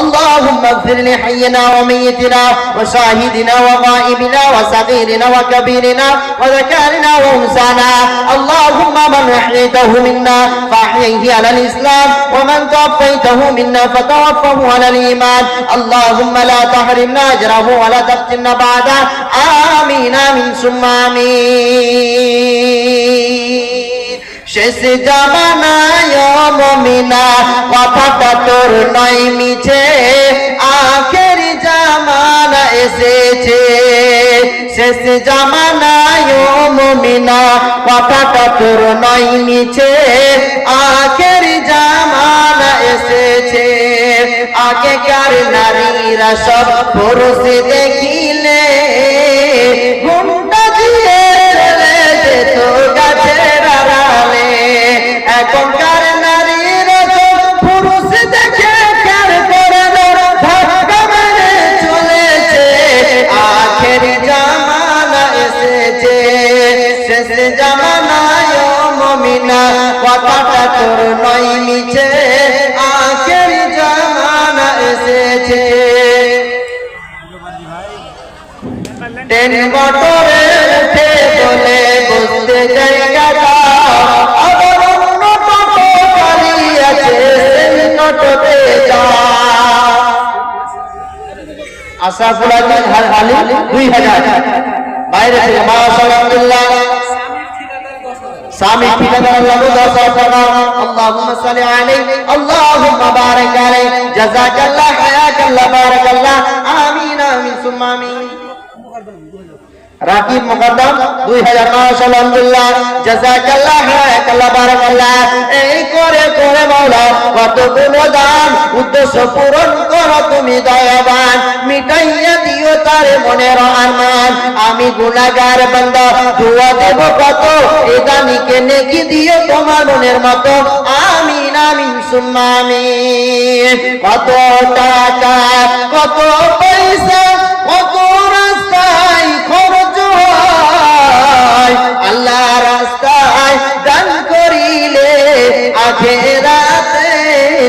اللهم اغفر لحينا وميتنا وشاهدنا وغائبنا وصغيرنا وكبيرنا وذكارنا وانسانا اللهم من أحييته منا فأحييه على الإسلام ومن توفيته منا فتوفه على الإيمان. اللهم لا تحرمنا أجره ولا تفتنا بعده. آمين آمين ثم آمين. শেষ জামানায় মমিনা, কথাটা তোর নয় মিছে, আখের জামানা এসেছে। শেষ জামানায় মমিনা, কথাটা তোর নয় মিছে, আখের জামানা এসেছে। আগেকার নারীরা সব পুরুষ দেখিলে ট্রেন মোটরে উঠে বলে বসতে জায়গা দাও আবার অন্য টোটো গাড়ি আছে সেই টোটোতে যাও আশাফুল আলম হালি দুই হাজার বাইরে থেকে মাশাআল্লাহ স্বামী ঠিকাদার আল্লাহ দশ টাকা اللهم صل عليه اللهم بارك عليه جزاك الله حياك الله بارك الله آمين آمين ثم آمين রাকিব মুকদ্দম দুই হাজার নয়শো আলহামদুলিল্লাহ জাজাকাল্লাহ হায়াকাল্লাহ বারাকাল্লাহ। এই করে করে মাওলা, কতগুলো দান, উদ্দেশ্য পূরণ করো তুমি দয়াবান। মিটাইয়া দিও তার মনের আরমান। আমি গুনাহগার বান্দা দোয়া দেব কত? এ দানিকে নেকি দিও তোমার মনের মতো। আমিন আমিন, সুম্মা, আমিন। কত টাকা, কত পয়সা, কত রাস্তায় খরচ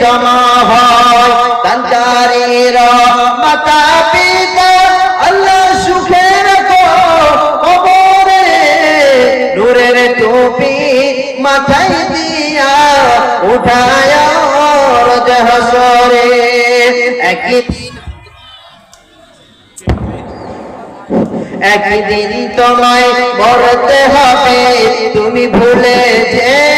জমা মাতা টুপি মাথায় দিয়া উঠায় রোজ হাসরে। একই দিন একদিন তোমায় মরতে হবে, তুমি ভুলে যেও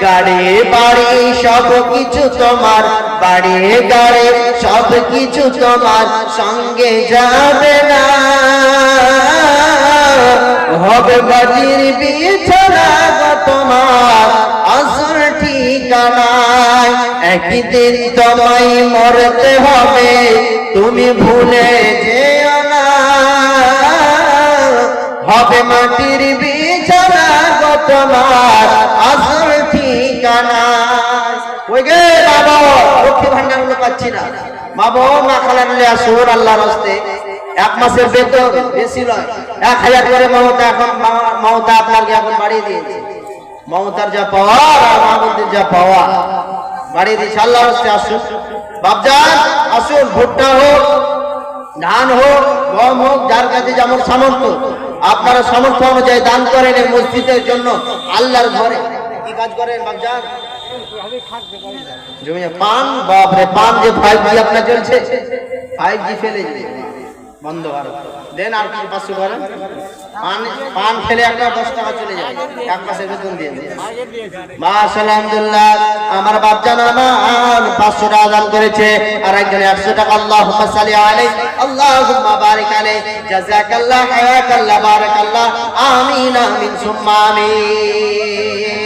গাড়ি, বাড়ি, সব কিছু তোমার। বাড়ি, গাড়ি, সব কিছু তোমার। সঙ্গে যাবে না। হবে বাজির বিছানা তোমার। আসল একদিন তোমায় মরতে হবে। তুমি ভুলে যেও না। হবে মাটির বিছানা তোমার। আসল লক্ষ্মী ভান্ডারগুলো পাচ্ছি না। বাবা মা খালার আসুন আল্লাহর হস্তে। এক মাসের বেতন বেশি নয়। এক হাজার করে মমতা এখন মমতা আপনাকে এখন বাড়িয়ে দিয়েছে। মমতার যা পাওয়া আর যা পাওয়া, বাড়িয়ে দিয়েছে আল্লাহর হস্তে, আসুন। বাবজান আসুন, ভুট্টা হোক, ধান হোক, গম হোক, যার কাছে যেমন সামর্থ্য, আপনারা সামর্থ্য অনুযায়ী দান করেন এই মসজিদের জন্য, আল্লাহর ঘরে। কি কাজ করেন বাবজান পান পান যে ফাইভ জি আপনার চলছে। ফাইভ জি ফেলে বন্ধ দেন আর কি পাঁচশো আমার বাচ্চান আমার পাঁচশো টাকা করেছে। আর একজন একশো টাকা আল্লাহ সালি আল্লাহ আমিন আমিন।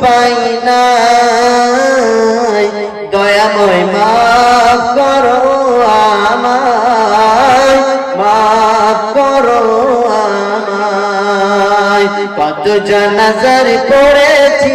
উপায় নাই। দয়াময় মাফ করো আমায় মাফ করো আমায়। কত জানাজার পড়েছি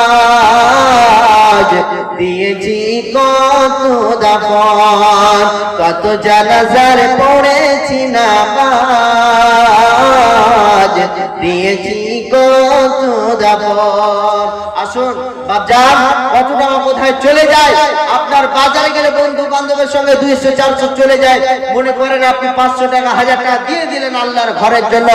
কত দাপন কত জানাজার পড়েছি নামাজ, দিয়েছি কত দাপন আসুন বাজার কত টাকা কোথায় চলে যায়? আপনার বাজারে গেলে বন্ধু বান্ধবের সঙ্গে দুইশো, চারশো চলে যায়। মনে করেন আপনি পাঁচশো টাকা, হাজার টাকা দিয়ে দিলেন আল্লাহর ঘরের জন্য।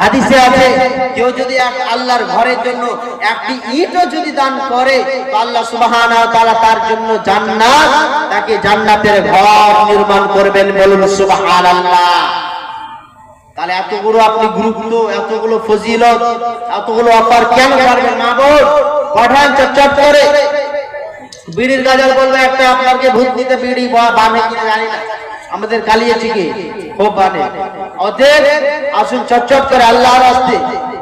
হাদিসে আছে, কেউ যদি এক- আল্লাহর ঘরের জন্য একটি ইটও যদি দান করে, তো আল্লাহ সুবহানাহু ওয়া তাআলা তার জন্য জান্নাত, তাকে জান্নাতের ঘর নির্মাণ করবেন বলুন সুবহানাল্লাহ। তাহলে এতগুলো আপনি গুরুত্ব এতগুলো ফজিলত, এতগুলো অফার কেন পারবেন মা বোন পাঠান চটচট করে। বিড়ির গাজাল বলবে, একটা আপনাকে ভূত দিতে বিড়ি বা- বানে কিনা, জানি না। আমাদের কালিয়েছি কি? আসুন করে রাস্তে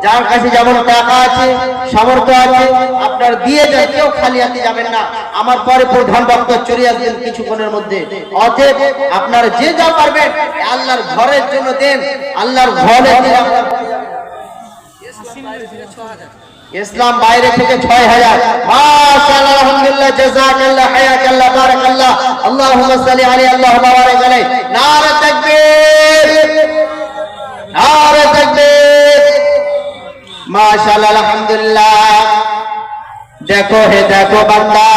যার কাছে যেমন টাকা আছে, সামর্থ্য আছে, আপনার দিয়ে কেউ খালি হাতে যাবেন না। আমার পরে প্রধান চলে আসবেন কিছুক্ষণের মধ্যে। অতএব আপনারা যে যা পারবেন, আল্লাহর ঘরের জন্য দেন। আল্লাহর ঘরে ইসলাম বাইরে থেকে ছয় হাজার। মাশাআল্লাহ, আলহামদুলিল্লাহ জাযাকাল্লাহ হায়াকাল্লাহ, বারাকাল্লাহ। আল্লাহুম্মা সাল্লি আলাইহি, আল্লাহুম্মা মাশাআল্লাহ, আলহামদুলিল্লাহ। দেখো হে, দেখো বান্দা,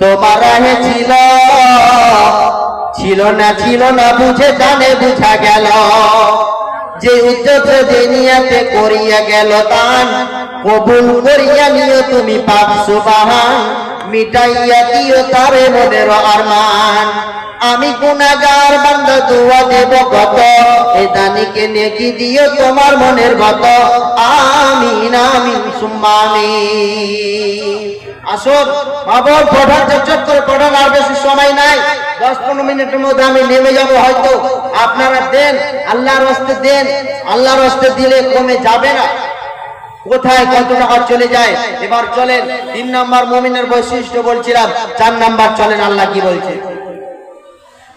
তোমার রাহে ছিল ছিল না ছিল না, বুঝে জানে, বুঝা গেল। যে উচ্চত দুনিয়াতে করিয়া গেল দান, কবুল করিয়া নিও তুমি পাপ সুবাহান, মিটাইয়া দিও তারে মনের আরমান আমি গুনাগার বান্দা দোয়া দেব কত? এ দানিকে নেকি দিও তোমার মনের গত। আমিন আমিন সুম্মামি আসুন, বাবর পঠান চট করে আর বেশি সময় নাই। দশ পনেরো মিনিটের মধ্যে আমি নেমে যাব হয়তো। আপনারা দেন, আল্লাহর হস্তে দেন। আল্লাহর হস্তে দিলে কমে যাবে না। কোথায় কত টাকা চলে যায়? এবার চলেন, তিন নাম্বার মুমিনের বৈশিষ্ট্য বলছিলাম, চার নাম্বার চলেন, আল্লাহ কি বলছে?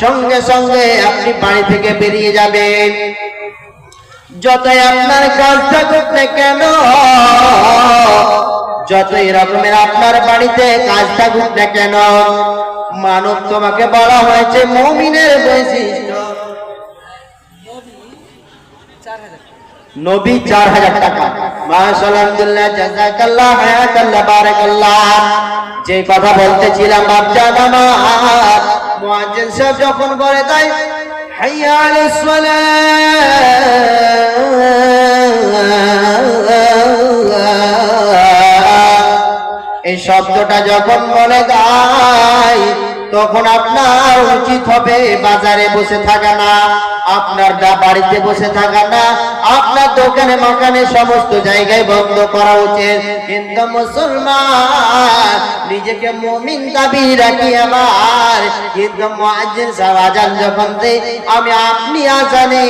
সঙ্গে সঙ্গে আপনি বাড়ি থেকে বেরিয়ে যাবেন। যতই আপনার কাজ থাকুক না কেন যতই রকমের আপনার বাড়িতে কাজ থাকুক না কেন, মানব তোমাকে বলা হয়েছে মমিনের বৈশিষ্ট্য। নবী চার হাজার টাকা। যে কথা বলতেছিলাম বাপজান আমার মুয়াজ্জিন সাহেব যখন বলে তাই, হাইয়া আলাস এই শব্দটা যখন বলে দেয় তখন আপনার উচিত হবে বাজারে বসে থাকা না। আপনার দা বাড়িতে বসে থাকা না, আপনার দোকানে মাকানে সমস্ত জায়গায় বন্ধ করা উচিত। কিন্তু মুসলমান, নিজেকে মমিন দাবি রাখি আমার। কিন্তু আজান যখন আমি আপনি আজানে